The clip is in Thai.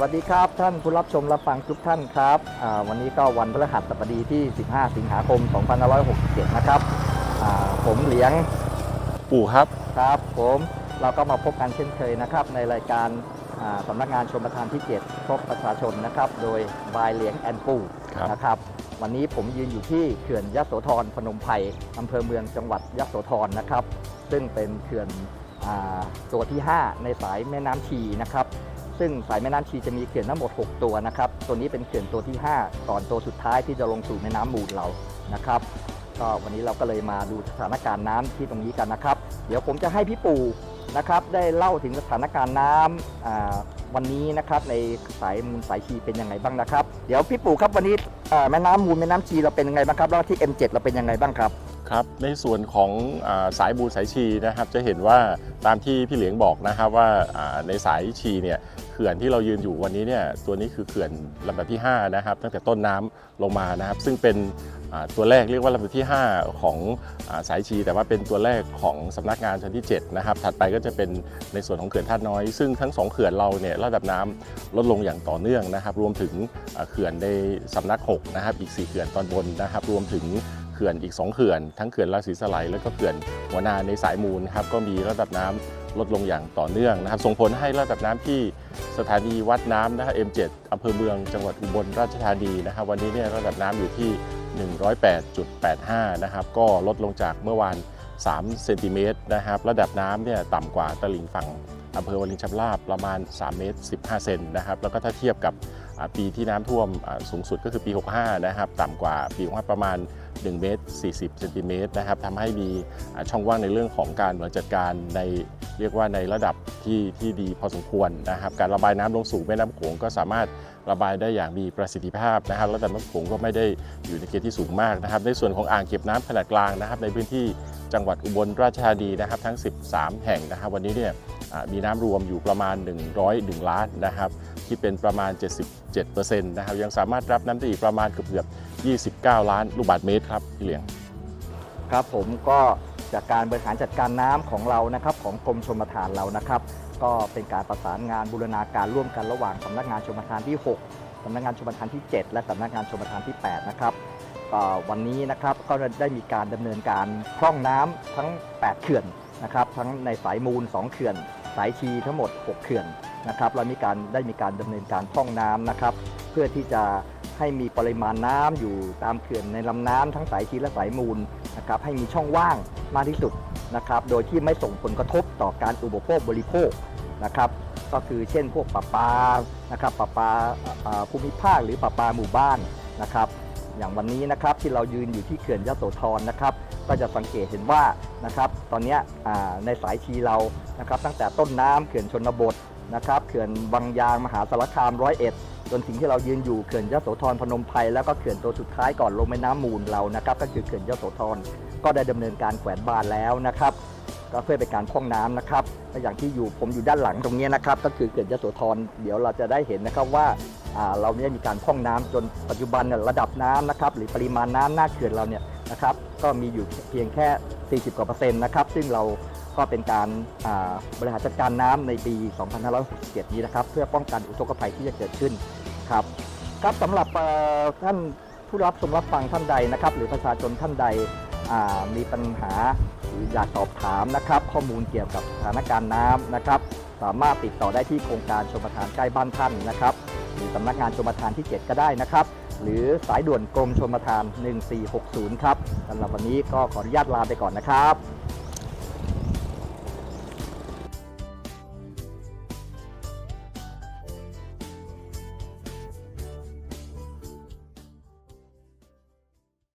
วัสดีครับ ท่านผู้รับชมรับฟังทุกท่านครับอ่าวันนี้ก็วันพฤหัสบดีที่ 15 สิงหาคม 2567 นะครับอ่าผมเหลียงปู่ครับครับผมเราก็มาพบกันเช่นเคยนะครับ ในรายการอ่าสำนักงานชมประทานที่ 7 พบประชาชนนะครับ โดยบายเหลียงแอนปูครับนะครับวันนี้ผมยืนอยู่ที่เขื่อนยะโสธรพนมไพรอำเภอเมืองจังหวัดยะโสธรนะครับ ซึ่งเป็นเขื่อนอ่าตัวที่ 5 ในสายแม่น้ำชีนะครับ ซึ่งสายแม่น้ำชีจะมีเขื่อนทั้งหมด 6 ตัวนะครับ ตัวนี้เป็นเขื่อนตัวที่ 5 ก่อนตัวสุดท้ายที่จะลงสู่แม่น้ำมูลเรานะครับ ก็วันนี้เราก็เลยมาดูสถานการณ์น้ำที่ตรงนี้กันนะครับ เดี๋ยวผมจะให้พี่ปู่นะครับได้เล่าถึงสถานการณ์น้ำอ่าวันนี้นะครับในสายมูลสายชีเป็นยังไงบ้างนะครับ เดี๋ยวพี่ปู่ครับวันนี้อ่าแม่น้ำมูลแม่น้ำชีเราเป็นยังไงบ้างครับแล้วที่ M7 เราเป็นยังไงบ้างครับ ครับในส่วนของอาสายบูสายชีนะครับจะเห็นว่าตามที่พี่เหลียงบอกนะครับว่าอ่าในสายชีเนี่ยเขื่อนที่เรายืนอยู่วันนี้เนี่ยตัวนี้คือเขื่อนลำดับที่5นะครับตั้งแต่ต้นน้ำลงมานะครับ ซึ่งเป็นอ่าตัวแรกเรียกว่าลำดับที่ 5 ของอาสายชี แต่ว่าเป็นตัวแรกของสำนักงานชั้นที่7นะครับถัดไปก็จะเป็นในส่วนของเขื่อนท่าน้อย ซึ่งทั้งสองเขื่อนเราเนี่ยระดับน้ำลดลงอย่างต่อเนื่องนะครับ รวมถึงอ่าเขื่อนในสำนัก6นะครับอีก 4 เขื่อนตอนบนนะครับ รวมถึง เขื่อนอีก 2 เขื่อน ทั้งเขื่อนราศีสไลแล้วก็เขื่อนหัวนาในสายมูลครับก็มีระดับน้ำลดลงอย่างต่อเนื่องนะครับ ส่งผลให้ระดับน้ำที่สถานีวัดน้ำนะครับ M7 อำเภอเมืองจังหวัดอุบลราชธานีนะครับ วันนี้เนี่ยระดับน้ำอยู่ที่ 108.85 นะครับ ก็ลดลงจากเมื่อวาน3เซนติเมตรนะครับ ระดับน้ำเนี่ยต่ำกว่าตลิ่งฝั่งอำเภอวลินชำราบประมาณ 3 เมตร 15 เซนนะครับ แล้วก็ถ้าเทียบกับ ปีที่น้ำท่วมสูงสุดก็คือปี 65 นะครับ ต่ำกว่าปี65ประมาณ1เมตร40เซนติเมตรนะครับทำให้มีช่องว่างในเรื่องของการบริหารจัดการในเรียกว่าในระดับที่ที่ดีพอสมควรนะครับ การระบายน้ำลงสู่แม่น้ำโขงก็สามารถระบายได้อย่างมีประสิทธิภาพนะครับระดับน้ำโขงก็ไม่ได้อยู่ในเกณฑ์ที่สูงมากนะครับ ในส่วนของอ่างเก็บน้ำขนาดกลางนะครับ ในพื้นที่จังหวัดอุบลราชธานีนะครับ ทั้ง 13 แห่งนะครับ วันนี้เนี่ย มีน้ำรวมอยู่ประมาณ 101 ล้านนะครับคิดเป็นประมาณ 77%นะครับยังสามารถรับน้ำได้อีกประมาณเกือบเกือบ29 ล้านลูกบาศก์เมตรครับพี่เหลียงครับผมก็จากการบริหารจัดการน้ำของเรานะครับของกรมชลประทานเรานะครับ ก็เป็นการประสานงานบูรณาการร่วมกันระหว่างสำนักงานชลประทานที่ 6สำนักงานชลประทานที่ 7 และสำนักงานชลประทานที่ 8 นะครับวันนี้นะครับก็ได้มีการดำเนินการพร่องน้ำทั้ง 8 เขื่อน นะครับทั้งในสายมูล 2 เขื่อน สายชีทั้งหมด 6 เขื่อนนะครับเรามีการได้มีการดำเนินการพร่องน้ำนะครับ เพื่อที่จะให้มีปริมาณน้ำอยู่ตามเขื่อนในลำน้ำทั้งสายชีและสายมูลนะครับให้มีช่องว่างมากที่สุดนะครับโดยที่ไม่ส่งผลกระทบต่อการอุปโภคบริโภคนะครับก็คือเช่นพวกประปานะครับประปาอ่าภูมิภาคหรือประปาหมู่บ้านนะครับ อย่างวันนี้นะครับที่เรายืนอยู่ที่เขื่อนยโสธรนะครับ ก็จะสังเกตเห็นว่านะครับ ตอนนี้ในสายชีเรานะครับ ตั้งแต่ต้นน้ำเขื่อนชนบทนะครับเขื่อนบางยางมหาสารคามร้อยเอ็ดจนถึงที่เรายืนอยู่เขื่อนยโสธรพนมไพรแล้วก็เขื่อนตัวสุดท้ายก่อนลงแม่น้ำมูลเรานะครับ ก็คือเขื่อนยโสธรก็ได้ดำเนินการแขวนบานแล้วนะครับก็เพื่อเป็นการพร่องน้ำนะครับอย่างที่อยู่ผมอยู่ด้านหลังตรงนี้นะครับ ก็คือเขื่อนยโสธรเดี๋ยวเราจะได้เห็นนะครับว่า เราเนี่ยมีการพ่องน้ำจนปัจจุบันเนี่ยระดับน้ำนะครับหรือปริมาณน้ำหน้าเขื่อนเราเนี่ยนะครับก็มีอยู่เพียงแค่ 40 กว่าเปอร์เซ็นต์นะครับซึ่งเราก็เป็นการาบริหารจัดการน้ำในปี 2567 นี้นะครับ เพื่อป้องกันอุทกภัยที่จะเกิดขึ้นครับครับสำหรับท่านผู้รับชมรับฟังท่านใดนะครับ หรือประชาชนท่านใดมีปัญหาหรืออยากสอบถามนะครับ ข้อมูลเกี่ยวกับสถานการณ์น้ำนะครับ สามารถติดต่อได้ที่โครงการชมประทานใกล้บ้านท่านนะครับ สำนักงานชมประทานที่ 7 ก็ได้นะครับ หรือสายด่วนกรมชมประทาน 1460 ครับสำหรับวันนี้ก็ขออนุญาตลาไปก่อนนะครับ